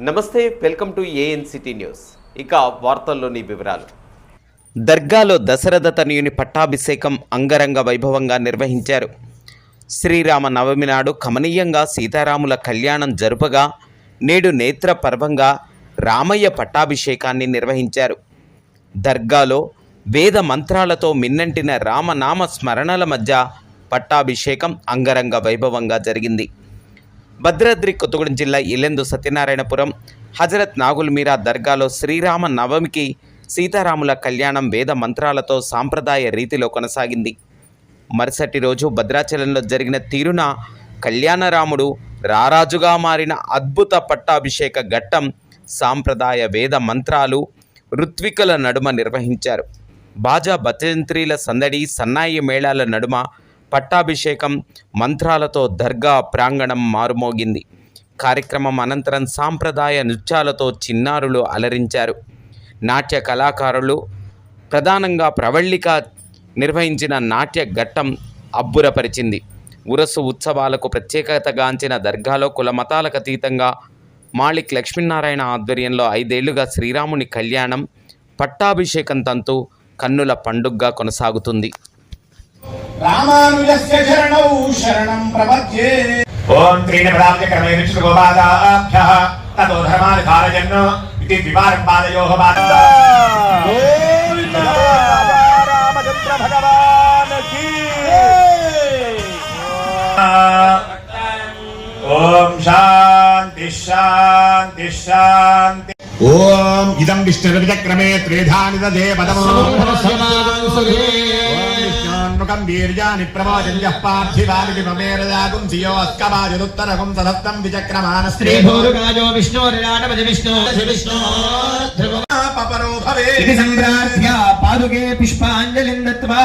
నమస్తే welcome to ANCT news. ఇక వార్తల్లోని వివరాలు. దర్గాలో దశరథ తనయుని పట్టాభిషేకం అంగరంగ వైభవంగా నిర్వహించారు. శ్రీరామ నవమి నాడు కమనీయంగా సీతారాముల కళ్యాణం జరుపగా నేడు నేత్ర పర్వంగా రామయ్య పట్టాభిషేకాన్ని నిర్వహించారు. దర్గాలో వేద మంత్రాలతో మిన్నంటిన రామనామ స్మరణల మధ్య పట్టాభిషేకం అంగరంగ వైభవంగా జరిగింది. భద్రాద్రి కొత్తగూడెం జిల్లా ఇల్లెందు సత్యనారాయణపురం హజరత్ నాగుల్ మీరా దర్గాలో శ్రీరామ నవమికి సీతారాముల కళ్యాణం వేద మంత్రాలతో సాంప్రదాయ రీతిలో కొనసాగింది. మరుసటి రోజు భద్రాచలంలో జరిగిన తీరున కళ్యాణరాముడు రారాజుగా మారిన అద్భుత పట్టాభిషేక ఘట్టం సాంప్రదాయ వేద మంత్రాలు ఋత్వికల నడుమ నిర్వహించారు. బాజా భజంత్రీల సందడి సన్నాయి మేళాల నడుమ పట్టాభిషేకం మంత్రాలతో దర్గా ప్రాంగణం మారుమోగింది. కార్యక్రమం అనంతరం సాంప్రదాయ నృత్యాలతో చిన్నారులు అలరించారు. నాట్య కళాకారులు ప్రధానంగా ప్రవళిక నిర్వహించిన నాట్య ఘట్టం అబ్బురపరిచింది. ఉరసు ఉత్సవాలకు ప్రత్యేకతగాంచిన దర్గాలో కుల మతాలకు అతీతంగా మాళిక్ లక్ష్మీనారాయణ ఆధ్వర్యంలో ఐదేళ్ళుగా శ్రీరాముని కళ్యాణం పట్టాభిషేకం తంతు కన్నుల పండుగగా కొనసాగుతుంది. ఓం ఇది ద్వివారం పాదయోః రామచంద్ర భగవాన్ ఓం శాంతి శాంతి శాంతి. ఓం ఇదం విష్ణుర్విచక్రమే త్రిధాని దదే పదమో. విష్ణోన్ముఖం వీర్యాని ప్రమోచన్యః పార్థివాని విమమేరయాగుం ధియోస్కవాయురుత్తరగుం సదత్తం విచక్రమానస్త్రీ శ్రీభూరుగాజో విష్ణోరిరాటపతి విష్ణు విష్ణు పపరో భవే ఇది సంప్రార్థ్య పాదుకే పుష్పాంజలిం దత్వా.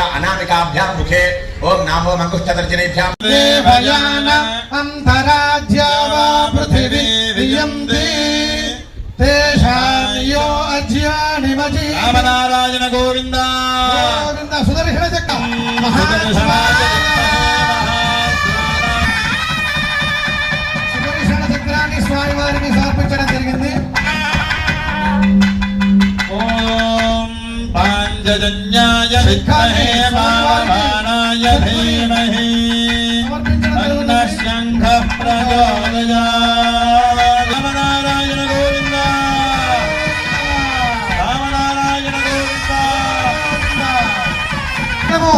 ఓం శ్రీ అనామికాభ్యాం ముఖే ఓం నామో మంకుష్టదర్జనేభ్యాం దేవయాన అంతరాజ్యా వా పృథివీ వియంతి తేషాం యో అజ్యాని మజీ రామనారాయణ గోవింద గోవింద సుదర్శన చక్రం సుదర్శన చక్రాన్ని స్వామివారికి సమర్పించడం జరిగింది। ఓం పాంచజన్యాయ విద్మహే వామనాయ ధీమహి అన్న శంఖ ప్రచోదయా రామనారాయణ గోవింద రామనారాయణ గోవింద నమో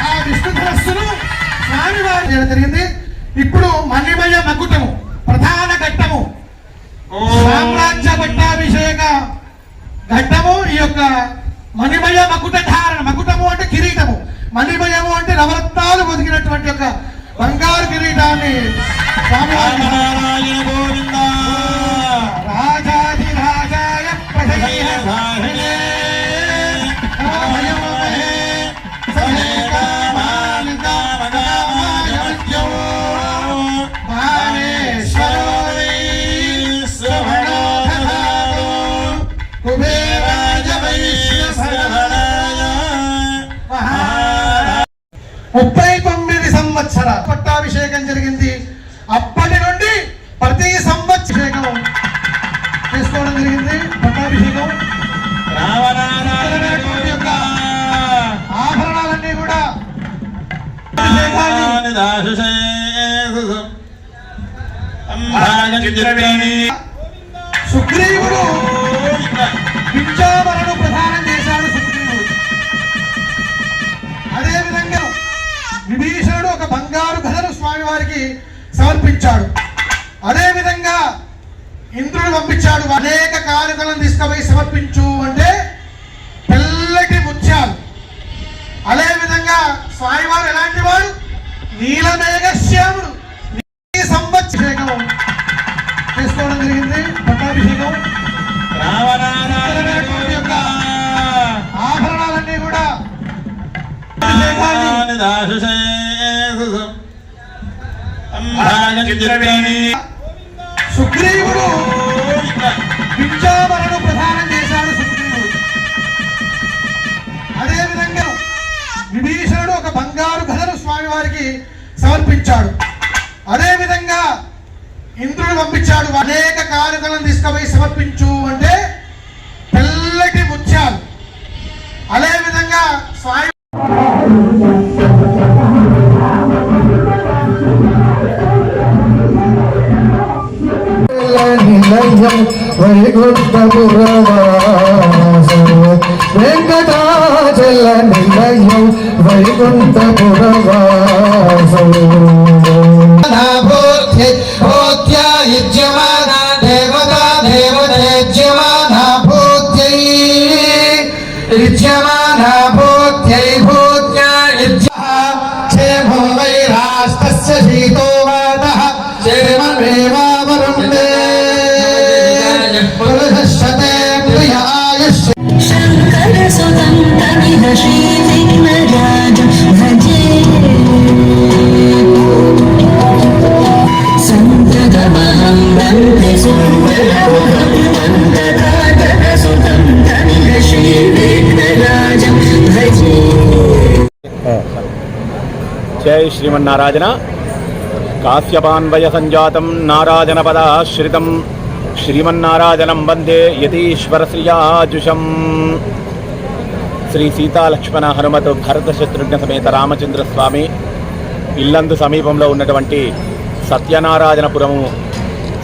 ఆ విష్ణు ధనస్సును స్వామివారు జరిగింది ఇప్పుడు మణిమయ మకుటము ప్రధాన ఘట్టము పట్టాభిషేక ఘట్టము ఈ యొక్క మణిమయ మకుట ధారణ. మకుటము అంటే కిరీటము. మణిమయము అంటే నవరత్నాలు పొదిగినటువంటి యొక్క బంగారు కిరీటాన్ని స్వామివారికి కుబేరాయ ముప్పై తొమ్మిది సంవత్సర పట్టాభిషేకం జరిగింది. అప్పటి నుండి ప్రతి సంవత్సరం చేసుకోవడం జరిగింది. పట్టాభిషేకం. ఆభరణాలన్నీ కూడా అభిషేకాన్ని తీసుకుపోయి సమర్పించు అంటే తెల్లటి ముత్యాలు. అదే విధంగా స్వామివారు ఎలాంటి వాడు నీలమేఘశ్యాముడు సంవత్సరం చేసుకోవడం జరిగింది. పట్టాభిషేకం. ఆభరణాలన్నీ కూడా సుగ్రీవుడు విద్యావరణు పద్నాలుగు ఒక స్వామివారికి సమర్పించాడు. అదేవిధంగా ఇంద్రుడు పంపించాడు అనేక కానుకలను తీసుకుపోయి సమర్పించు అంటే తెల్లటి ముత్యాలు. అదేవిధంగా స్వామి నిలయం వైకుంఠపురవాసం వెంకటాచల నిలయం వైకుంఠపురవాసం దేవతా దేవతేజ్యమాన భూత్యై యుజ్యమాన శ్రీమన్నారాయణ కాశ్యపాన్వయ సంజాతం నారాజన పదాశ్రితం శ్రీమన్నారాయణం వందే యతీశ్వరశ్రియాజుషం. శ్రీ సీతాలక్ష్మణ హనుమతు భరత శత్రుఘ్న సమేత రామచంద్ర స్వామి ఇల్లందు సమీపంలో ఉన్నటువంటి సత్యనారాయణపురము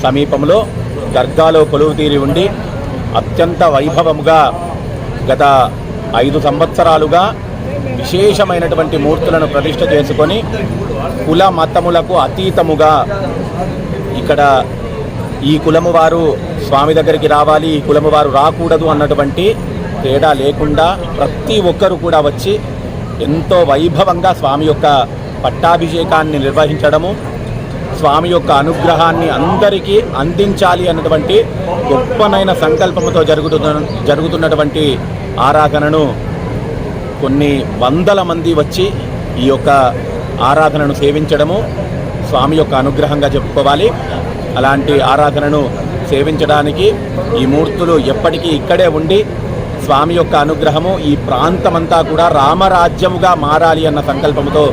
సమీపంలో దర్గాలో కొలువు తీరి ఉండి అత్యంత వైభవముగా గత ఐదు సంవత్సరాలుగా విశేషమైనటువంటి మూర్తులను ప్రతిష్ట చేసుకొని కుల మతములకు అతీతముగా ఇక్కడ ఈ కులము వారు స్వామి దగ్గరికి రావాలి ఈ కులము వారు రాకూడదు అన్నటువంటి తేడా లేకుండా ప్రతి ఒక్కరు కూడా వచ్చి ఎంతో వైభవంగా స్వామి యొక్క పట్టాభిషేకాన్ని నిర్వహించడము స్వామి యొక్క అనుగ్రహాన్ని అందరికీ అందించాలి అన్నటువంటి గొప్పనైన సంకల్పంతో జరుగుతున్న జరుగుతున్నటువంటి ఆరాధనను కొన్ని వందల మంది వచ్చి ఈ యొక్క ఆరాధనను సేవించడము స్వామి యొక్క అనుగ్రహంగా చెప్పుకోవాలి. అలాంటి ఆరాధనను సేవించడానికి ఈ మూర్తులు ఎప్పటికీ ఇక్కడే ఉండి స్వామి యొక్క అనుగ్రహము ఈ ప్రాంతమంతా కూడా రామరాజ్యముగా మారాలి అన్న సంకల్పంతో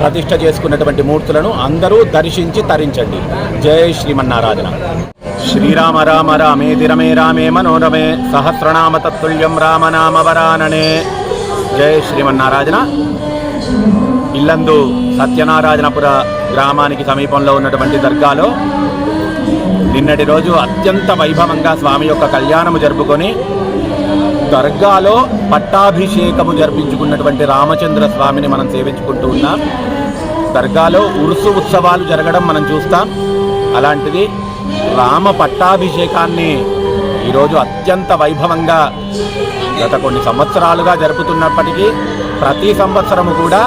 ప్రతిష్ట చేసుకున్నటువంటి మూర్తులను అందరూ దర్శించి తరించండి. జయ శ్రీమన్నారాధన. శ్రీరామ రామ రామే దిరమే రామే మనోరమే సహస్రనామ తత్తుల్యం రామనామ వరాననే జై శ్రీమన్నారాయణ ఇల్లందు సత్యనారాయణపుర గ్రామానికి సమీపంలో ఉన్నటువంటి దర్గాలో నిన్నటి రోజు అత్యంత వైభవంగా స్వామి యొక్క కళ్యాణము జరుపుకొని దర్గాలో పట్టాభిషేకము జరిపించుకున్నటువంటి రామచంద్ర స్వామిని మనం సేవించుకుంటూ ఉన్నాం. దర్గాలో ఉరుసు ఉత్సవాలు జరగడం మనం చూస్తాం. అలాంటిది రామ పట్టాభిషేకాన్ని ఈరోజు అత్యంత వైభవంగా గత కొన్ని సంవత్సరాలుగా జరుపుతున్నప్పటికీ ప్రతి సంవత్సరము కూడా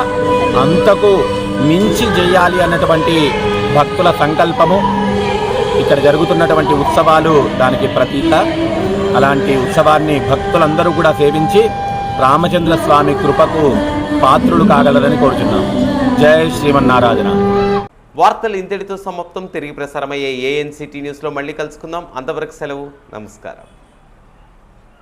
అంతకు మించి చేయాలి అన్నటువంటి భక్తుల సంకల్పము. ఇక్కడ జరుగుతున్నటువంటి ఉత్సవాలు దానికి ప్రతీక అలాంటి ఉత్సవాన్ని భక్తులందరూ కూడా సేవించి రామచంద్ర స్వామి కృపకు పాత్రులు కాగలరని కోరుచున్నాం. జయ శ్రీమన్నారాయణ వార్తలు ఇంతటితో సమాప్తం. తిరిగి ప్రసారమయ్యే ఏఎన్సిటీ న్యూస్లో మళ్ళీ కలుసుకుందాం. అంతవరకు సెలవు. నమస్కారం.